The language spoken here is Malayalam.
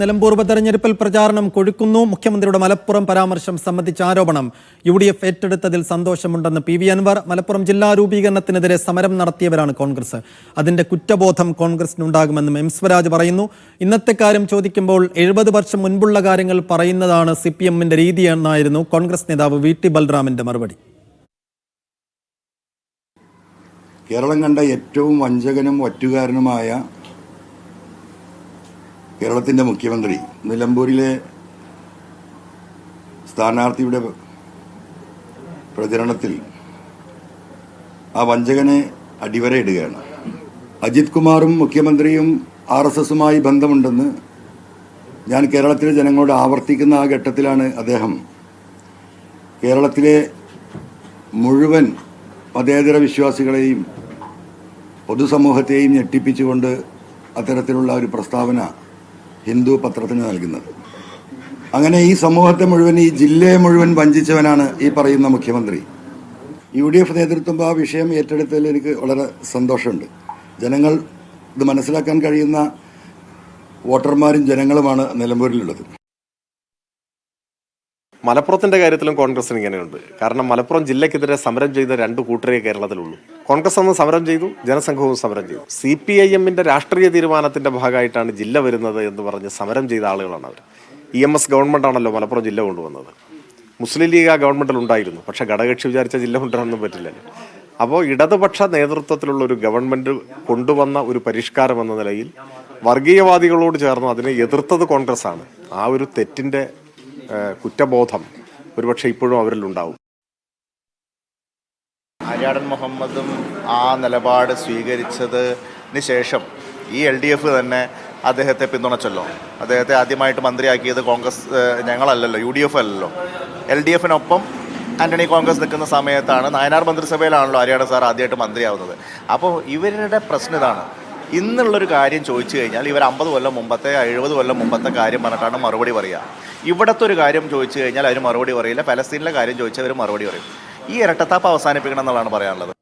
നിലമ്പൂർ ഉപതെരഞ്ഞെടുപ്പിൽ പ്രചാരണം കൊഴുക്കുന്നു. മുഖ്യമന്ത്രിയുടെ മലപ്പുറം പരാമർശം സംബന്ധിച്ച ആരോപണം യു ഡി എഫ് ഏറ്റെടുത്തതിൽ സന്തോഷമുണ്ടെന്ന് പി വി അൻവർ. മലപ്പുറം ജില്ലാ രൂപീകരണത്തിനെതിരെ സമരം നടത്തിയവരാണ് കോൺഗ്രസ്. അതിന്റെ കുറ്റബോധം കോൺഗ്രസിനുണ്ടാകുമെന്നും എം സ്വരാജ് പറയുന്നു. ഇന്നത്തെ കാര്യം ചോദിക്കുമ്പോൾ എഴുപത് വർഷം മുൻപുള്ള കാര്യങ്ങൾ പറയുന്നതാണ് സി പി എമ്മിന്റെ രീതിയെന്നായിരുന്നു കോൺഗ്രസ് നേതാവ് വി ടി ബൽറാമിന്റെ മറുപടി. കേരളം കണ്ട ഏറ്റവും വഞ്ചകനും ഒറ്റുകാരനുമായ കേരളത്തിന്റെ മുഖ്യമന്ത്രി നിലമ്പൂരിലെ സ്ഥാനാർത്ഥിയുടെ പ്രചരണത്തിൽ ആ വഞ്ചകനെ അടിവരയിടുകയാണ്. അജിത് കുമാറും മുഖ്യമന്ത്രിയും ആർ എസ് എസുമായി ബന്ധമുണ്ടെന്ന് ഞാൻ കേരളത്തിലെ ജനങ്ങളോട് ആവർത്തിക്കുന്ന ആ ഘട്ടത്തിലാണ് അദ്ദേഹം കേരളത്തിലെ മുഴുവൻ മതേതര വിശ്വാസികളെയും പൊതുസമൂഹത്തെയും ഞെട്ടിപ്പിച്ചുകൊണ്ട് അത്തരത്തിലുള്ള ഒരു പ്രസ്താവന ഹിന്ദു പത്രത്തിന് നൽകുന്നത്. അങ്ങനെ ഈ സമൂഹത്തെ മുഴുവൻ ഈ ജില്ലയെ മുഴുവൻ വഞ്ചിച്ചവനാണ് ഈ പറയുന്ന മുഖ്യമന്ത്രി. യു ഡി എഫ് നേതൃത്വം ആ വിഷയം ഏറ്റെടുത്തതിൽ എനിക്ക് വളരെ സന്തോഷമുണ്ട്. ജനങ്ങൾ ഇത് മനസ്സിലാക്കാൻ കഴിയുന്ന വോട്ടർമാരും ജനങ്ങളുമാണ് നിലമ്പൂരിലുള്ളത്. മലപ്പുറത്തിന്റെ കാര്യത്തിലും കോൺഗ്രസിന് ഇങ്ങനെയുണ്ട്. കാരണം മലപ്പുറം ജില്ലയ്ക്കെതിരെ സമരം ചെയ്ത രണ്ട് കൂട്ടരേ കേരളത്തിലുള്ളൂ. കോൺഗ്രസ് അന്ന് സമരം ചെയ്തു ജനസംഘവും സമരം ചെയ്തു. സി പി ഐ എമ്മിന്റെ രാഷ്ട്രീയ തീരുമാനത്തിന്റെ ഭാഗമായിട്ടാണ് ജില്ല വരുന്നത് എന്ന് പറഞ്ഞ് സമരം ചെയ്ത ആളുകളാണ് അവർ ഇ എം എസ് ഗവൺമെന്റ് ആണല്ലോ മലപ്പുറം ജില്ല കൊണ്ടുവന്നത്. മുസ്ലിം ലീഗ് ആ ഗവൺമെന്റിൽ ഉണ്ടായിരുന്നു. പക്ഷെ ഘടകകക്ഷി വിചാരിച്ച ജില്ല കൊണ്ടുവരാനൊന്നും പറ്റില്ലല്ലോ. അപ്പോൾ ഇടതുപക്ഷ നേതൃത്വത്തിലുള്ള ഒരു ഗവൺമെന്റ് കൊണ്ടുവന്ന ഒരു പരിഷ്കാരം എന്ന നിലയിൽ വർഗീയവാദികളോട് ചേർന്ന് അതിനെ എതിർത്തത് കോൺഗ്രസ് ആണ് ആ ഒരു തെറ്റിന്റെ കുറ്റബോധം ഒരുപക്ഷെ ഇപ്പോഴും അവരിൽ ഉണ്ടാവും ആര്യാടൻ മുഹമ്മദും ആ നിലപാട് സ്വീകരിച്ചതിന് ശേഷം ഈ എൽ ഡി എഫ് തന്നെ അദ്ദേഹത്തെ പിന്തുണച്ചല്ലോ. അദ്ദേഹത്തെ ആദ്യമായിട്ട് മന്ത്രിയാക്കിയത് കോൺഗ്രസ് ഞങ്ങളല്ലല്ലോ യു ഡി എഫ് അല്ലല്ലോ. എൽ ഡി എഫിനൊപ്പം ആന്റണി കോൺഗ്രസ് നിൽക്കുന്ന സമയത്താണ് നായനാർ മന്ത്രിസഭയിലാണല്ലോ ആര്യാടൻ സാർ ആദ്യമായിട്ട് മന്ത്രിയാവുന്നത്. അപ്പോൾ ഇവരുടെ പ്രശ്നം ഇതാണ്. ഇന്നുള്ളൊരു കാര്യം ചോദിച്ചു കഴിഞ്ഞാൽ ഇവർ അമ്പത് കൊല്ലം മുമ്പത്തെ എഴുപത് കൊല്ലം മുമ്പത്തെ കാര്യം പറഞ്ഞിട്ടാണ് മറുപടി പറയുക. ഇവിടുത്തെ ഒരു കാര്യം ചോദിച്ചു കഴിഞ്ഞാൽ അവർ മറുപടി പറയില്ല. പലസ്തീനിലെ കാര്യം ചോദിച്ചാൽ അവർ മറുപടി പറയും. ഈ ഇരട്ടത്താപ്പ് അവസാനിപ്പിക്കണം എന്നുള്ളതാണ് പറയാനുള്ളത്.